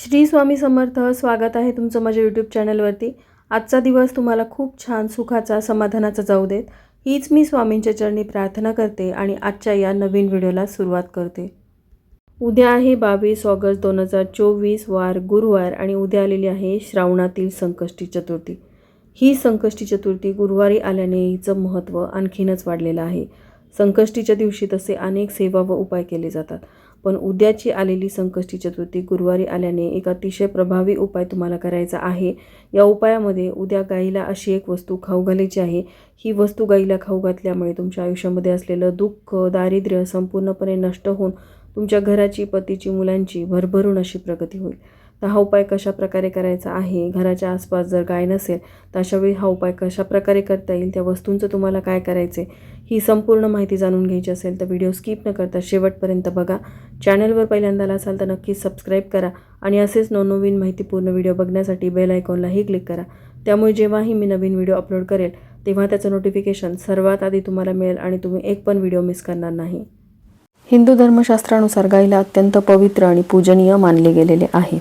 श्री स्वामी समर्थ स्वागत आहे तुमचं माझ्या यूट्यूब चॅनलवरती आजचा दिवस तुम्हाला खूप छान सुखाचा समाधानाचा जाऊ देत. हीच मी स्वामींच्या चरणी प्रार्थना करते आणि आजच्या या नवीन व्हिडिओला सुरुवात करते. उद्या आहे बावीस ऑगस्ट दोन हजार चोवीस वार गुरुवार आणि उद्या आलेली आहे श्रावणातील संकष्टी चतुर्थी. ही संकष्टी चतुर्थी गुरुवारी आल्याने हिचं महत्त्व आणखीनच वाढलेलं आहे. संकष्टीच्या दिवशी तसे अनेक सेवा व उपाय केले जातात. पण उद्याची आलेली संकष्टी चतुर्थी गुरुवारी आल्याने एक अतिशय प्रभावी उपाय तुम्हाला करायचा आहे. या उपायामध्ये उद्या गाईला अशी एक वस्तू खाऊ घालायची आहे. ही वस्तू गाईला खाऊ घातल्यामुळे तुमच्या आयुष्यामध्ये असलेलं दुःख दारिद्र्य संपूर्णपणे नष्ट होऊन तुमच्या घराची पतीची मुलांची भरभरून अशी प्रगती होईल. तर हा उपाय कशा प्रकारे करायचा आहे? घराच्या आसपास जर गाय नसेल तर अशावेळी हा उपाय कशा प्रकारे करता येईल? त्या वस्तूंचं तुम्हाला काय करायचे ही संपूर्ण माहिती जाणून घ्यायची असेल तर व्हिडिओ स्किप न करता शेवटपर्यंत बघा. चॅनलवर पहिल्यांदाला असाल तर नक्कीच सबस्क्राईब करा आणि असेच नवनवीन माहितीपूर्ण व्हिडिओ बघण्यासाठी बेल आयकॉनलाही क्लिक करा. त्यामुळे जेव्हाही मी नवीन व्हिडिओ अपलोड करेल तेव्हा त्याचं नोटिफिकेशन सर्वात आधी तुम्हाला मिळेल आणि तुम्ही एक पण व्हिडिओ मिस करणार नाही. हिंदू धर्मशास्त्रानुसार गायीला अत्यंत पवित्र आणि पूजनीय मानले गेलेले आहे.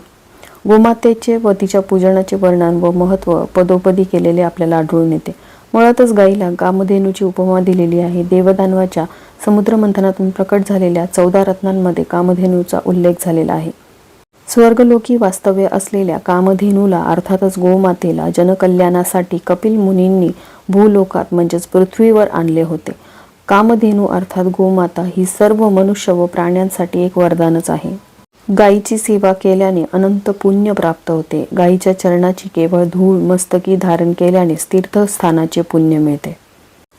गोमातेचे व तिच्या पूजनाचे वर्णन व महत्त्व पदोपदी केलेले आपल्याला आढळून येते. मुळातच गाईला कामधेनूची उपमा दिलेली आहे. देवदानवाच्या समुद्रमंथनातून प्रकट झालेल्या चौदा रत्नांमध्ये कामधेनूचा उल्लेख झालेला आहे. स्वर्गलोकी वास्तव्य असलेल्या कामधेनूला अर्थातच गोमातेला जनकल्याणासाठी कपिल मुनींनी भूलोकात म्हणजेच पृथ्वीवर आणले होते. कामधेनू अर्थात गोमाता ही सर्व मनुष्य व प्राण्यांसाठी एक वरदानच आहे. गायीची सेवा केल्याने अनंत पुण्य प्राप्त होते. गायीच्या चरणाची केवळ धूळ मस्तकी धारण केल्याने तीर्थस्थानाचे पुण्य मिळते.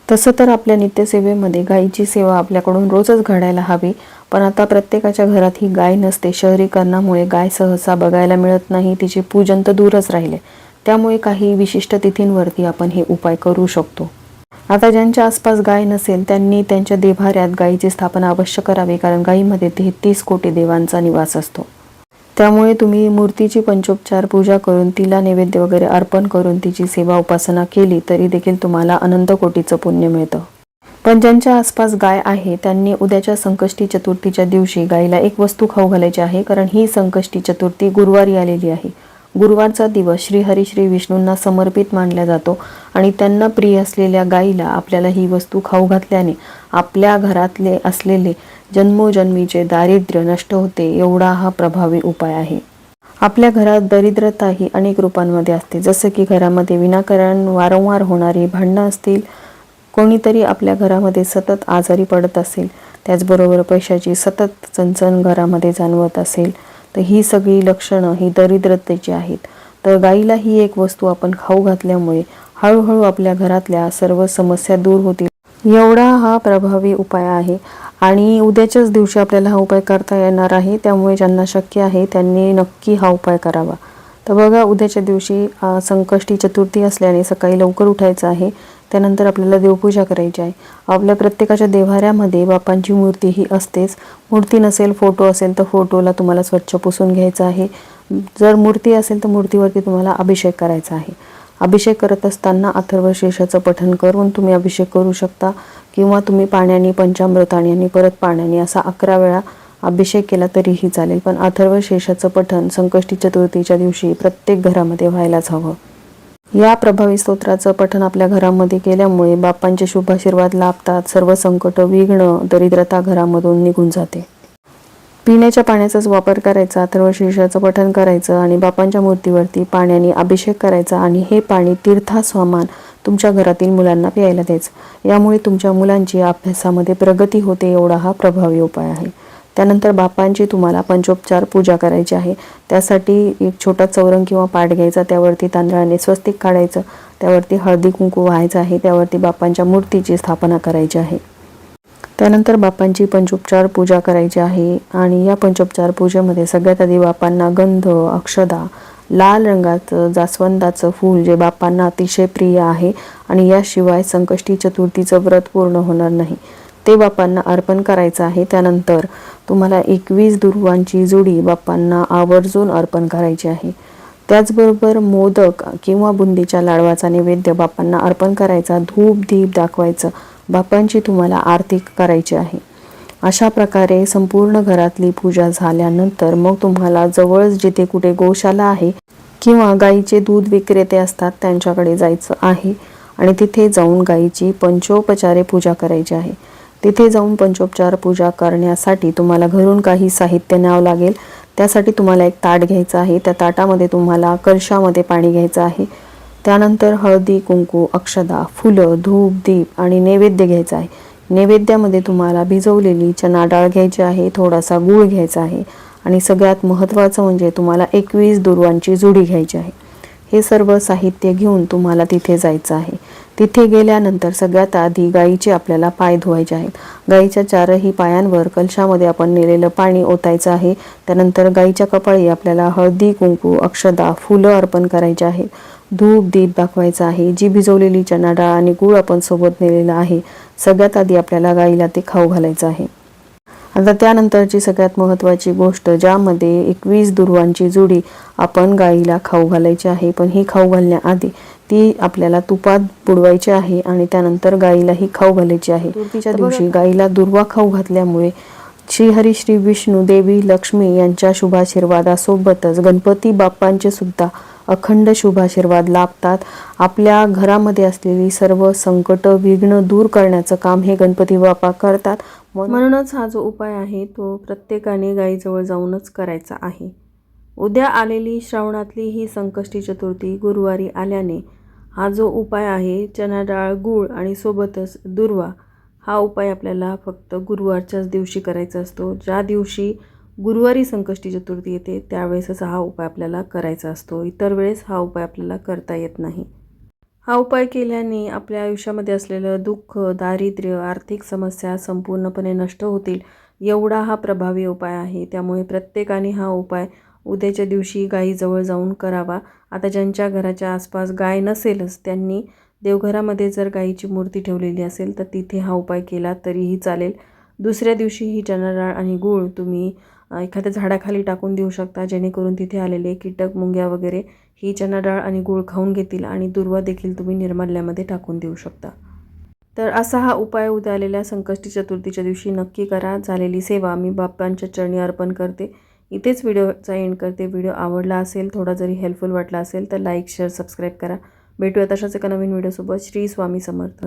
तसं तर आपल्या नित्यसेवेमध्ये गायीची सेवा आपल्याकडून रोजच घडायला हवी पण आता प्रत्येकाच्या घरात ही गाय नसते. शहरीकरणामुळे गाय सहसा बघायला मिळत नाही तिचे पूजन तर दूरच राहिले. त्यामुळे काही विशिष्ट तिथींवरती आपण हे उपाय करू शकतो. आता ज्यांच्या आसपास गाय नसेल त्यांनी त्यांच्या देभाऱ्यात गायीची स्थापना अवश्य करावी कारण गायीमध्ये तेहतीस कोटी देवांचा निवास असतो. त्यामुळे तुम्ही मूर्तीची पंचोपचार पूजा करून तिला नैवेद्य वगैरे अर्पण करून तिची सेवा उपासना केली तरी देखील तुम्हाला अनंत कोटीचं पुण्य मिळतं. पण ज्यांच्या आसपास गाय आहे त्यांनी उद्याच्या संकष्टी चतुर्थीच्या दिवशी गायीला एक वस्तू खाऊ घालायची आहे कारण ही संकष्टी चतुर्थी गुरुवारी आलेली आहे. गुरुवारचा दिवस श्रीहरी श्री विष्णूंना समर्पित मानला जातो आणि त्यांना प्रिय असलेल्या गायीला आपल्याला ही वस्तू खाऊ घातल्याने आपल्या घरातले असलेले जन्मोजन्मीचे दारिद्र्य नष्ट होते एवढा हा प्रभावी उपाय आहे. आपल्या घरात दरिद्रता ही अनेक रूपांमध्ये असते. जसं की घरामध्ये विनाकारण वारंवार होणारी भांडणं असतील कोणीतरी आपल्या घरामध्ये सतत आजारी पडत असेल त्याचबरोबर पैशाची सतत चणचण घरामध्ये जाणवत असेल तर ही सगळी लक्षणं ही दरिद्रतेची आहेत तर गाईला ही एक वस्तू आपण खाऊ घातल्यामुळे हळूहळू आपल्या घरातल्या सर्व समस्या दूर होतील. एवढा हा प्रभावी उपाय आहे आणि उद्याच्याच दिवशी आपल्याला हा उपाय करता येणार आहे त्यामुळे ज्यांना शक्य आहे त्यांनी नक्की हा उपाय करावा. तर बघा उद्याच्या दिवशी संकष्टी चतुर्थी असल्याने सकाळी लवकर उठायचं आहे. त्यानंतर आपल्याला देवपूजा करायची आहे. आपल्या प्रत्येकाच्या देव्हाऱ्यामध्ये बापांची मूर्ती ही असतेच. मूर्ती नसेल फोटो असेल तर फोटोला तुम्हाला स्वच्छ पुसून घ्यायचं आहे. जर मूर्ती असेल तर मूर्तीवरती तुम्हाला अभिषेक करायचा आहे. अभिषेक करत असताना अथर्वशीर्षाचं पठण करून तुम्ही अभिषेक करू शकता किंवा तुम्ही पाण्याने पंचामृताने आणि परत पाण्याने असा अकरा वेळा अभिषेक केला तरीही चालेल. पण अथर्वशीर्षाचं पठण संकष्टी चतुर्थीच्या दिवशी प्रत्येक घरामध्ये व्हायलाच हवं. या प्रभावी स्तोत्राचं पठण आपल्या घरामध्ये केल्यामुळे बाप्पांचे शुभाशीर्वाद लाभतात सर्व संकट विघ्न दरिद्रता घरामधून निघून जाते. पिण्याच्या पाण्याचाच वापर करायचा अथर्व शीर्षाचं पठण करायचं आणि बापांच्या मूर्तीवरती पाण्याने अभिषेक करायचा आणि हे पाणी तीर्थास्वामान तुमच्या घरातील मुलांना प्यायला द्यायचं. यामुळे तुमच्या मुलांची अभ्यासामध्ये प्रगती होते एवढा हा प्रभावी उपाय आहे. त्यानंतर बापांची तुम्हाला पंचोपचार पूजा करायची आहे. त्यासाठी एक छोटा चौरंग किंवा पाठ घ्यायचा त्यावरती तांदळाने स्वस्तिक काढायचं त्यावरती हळदी कुंकू व्हायचं आहे त्यावरती बापांच्या मूर्तीची स्थापना करायची आहे. त्यानंतर बापांची पंचोपचार पूजा करायची आहे आणि या पंचोपचार पूजेमध्ये सगळ्यात आधी बापांना गंध अक्षदा लाल रंगाचं जास्वंदाचं फूल जे बापांना अतिशय प्रिय आहे आणि याशिवाय संकष्टी चतुर्थीचं व्रत पूर्ण होणार नाही. ते बापांना अर्पण करायचं आहे. त्यानंतर तुम्हाला एकवीस दुर्वांची जुडी बापांना आवर्जून अर्पण करायची आहे. त्याचबरोबर मोदक किंवा बुंदीच्या लाडवाचा नैवेद्य बापांना अर्पण करायचा. धूप दीप दाखवायचं. बापांची तुम्हाला आरती करायची आहे. अशा प्रकारे संपूर्ण घरातली पूजा झाल्यानंतर मग तुम्हाला जवळच जिथे कुठे गोशाला आहे किंवा गाईचे दूध विक्रेते असतात त्यांच्याकडे जायचं आहे. आणि तिथे जाऊन गाईची पंचोपचारे पूजा करायची आहे. तिथे जाऊन पंचोपचार पूजा करण्यासाठी तुम्हाला घरून काही साहित्य न्यावं लागेल. त्यासाठी तुम्हाला एक ताट घ्यायचं आहे. त्या ताटामध्ये तुम्हाला कलशामध्ये पाणी घ्यायचं आहे. त्यानंतर हळदी कुंकू अक्षदा फुलं धूप दीप आणि नैवेद्य घ्यायचं आहे. नैवेद्यामध्ये तुम्हाला भिजवलेली चना डाळ घ्यायची आहे थोडासा गूळ घ्यायचा आहे आणि सगळ्यात महत्त्वाचं म्हणजे तुम्हाला एकवीस दुर्वांची जुडी घ्यायची आहे. हे सर्व साहित्य घेऊन तुम्हाला तिथे जायचं आहे. तिथे गेल्यानंतर सगळ्यात आधी गाईचे आपल्याला पाय धुवायचे आहेत. गाईच्या चारही पायांवर कलशामध्ये आपण नेलेलं पाणी ओतायचं आहे. त्यानंतर गाईच्या कपाळी आपल्याला हळदी कुंकू अक्षदा फुलं अर्पण करायचे आहेत. धूप दीप दाखवायचा आहे. जी भिजवलेली चणा डाळ आणि गूळ आपण सोबत नेलेला आहे सगळ्यात आधी आपल्याला गाईला ते खाऊ घालायचं आहे. आता त्यानंतरची सगळ्यात महत्त्वाची गोष्ट ज्यामध्ये एकवीस दुर्वांची जुडी आपण गाईला खाऊ घालायची आहे. पण ही खाऊ घालण्याआधी ती आपल्याला तुपात बुडवायची आहे आणि त्यानंतर गाईलाही खाऊ घालायची आहे. चतुर्थीच्या दिवशी गाईला दुर्वा खाऊ घातल्यामुळे श्रीहरी श्री विष्णू देवी लक्ष्मी यांच्या शुभाशीर्वादासोबतच गणपती बाप्पांचे सुद्धा अखंड शुभाशीर्वाद लाभतात. आपल्या घरामध्ये असलेली सर्व संकट विघ्न दूर करण्याचं काम हे गणपती बाप्पा करतात. म्हणूनच हा जो उपाय आहे तो प्रत्येकाने गाईजवळ जाऊनच करायचा आहे. उद्या आलेली श्रावणातली ही संकष्टी चतुर्थी गुरुवारी आल्याने हा जो उपाय आहे चना डाळ गूळ आणि सोबतच दुर्वा हा उपाय आपल्याला फक्त गुरुवारच्याच दिवशी करायचा असतो. ज्या दिवशी गुरुवारी संकष्टी चतुर्थी येते त्यावेळेसच हा उपाय आपल्याला करायचा असतो. इतर वेळेस हा उपाय आपल्याला करता येत नाही. हा उपाय केल्याने आपल्या आयुष्यामध्ये असलेलं दुःख दारिद्र्य आर्थिक समस्या संपूर्णपणे नष्ट होतील एवढा हा प्रभावी उपाय आहे. त्यामुळे प्रत्येकाने हा उपाय उद्याच्या दिवशी गाईजवळ जाऊन करावा. आता ज्यांच्या घराच्या आसपास गाय नसेलच त्यांनी देवघरामध्ये जर गायीची मूर्ती ठेवलेली असेल तर तिथे हा उपाय केला तरीही चालेल. दुसऱ्या दिवशी ही चना डाळ आणि गूळ तुम्ही एखाद्या झाडाखाली टाकून देऊ शकता जेणेकरून तिथे आलेले कीटक मुंग्या वगैरे ही चना डाळ आणि गूळ खाऊन घेतील आणि दुर्वा देखील तुम्ही निर्माल्यामध्ये टाकून देऊ शकता. तर असा हा उपाय उद्या आलेल्या संकष्टी चतुर्थीच्या दिवशी नक्की करा. झालेली सेवा मी बाप्पांच्या चरणी अर्पण करते. इथेच व्हिडिओचा एंड करते. व्हिडिओ आवडला असेल थोडा जरी हेल्पफुल वाटला असेल तर लाईक शेअर सबस्क्राईब करा. भेटूया तशाच एका नवीन व्हिडिओसोबत. श्री स्वामी समर्थ.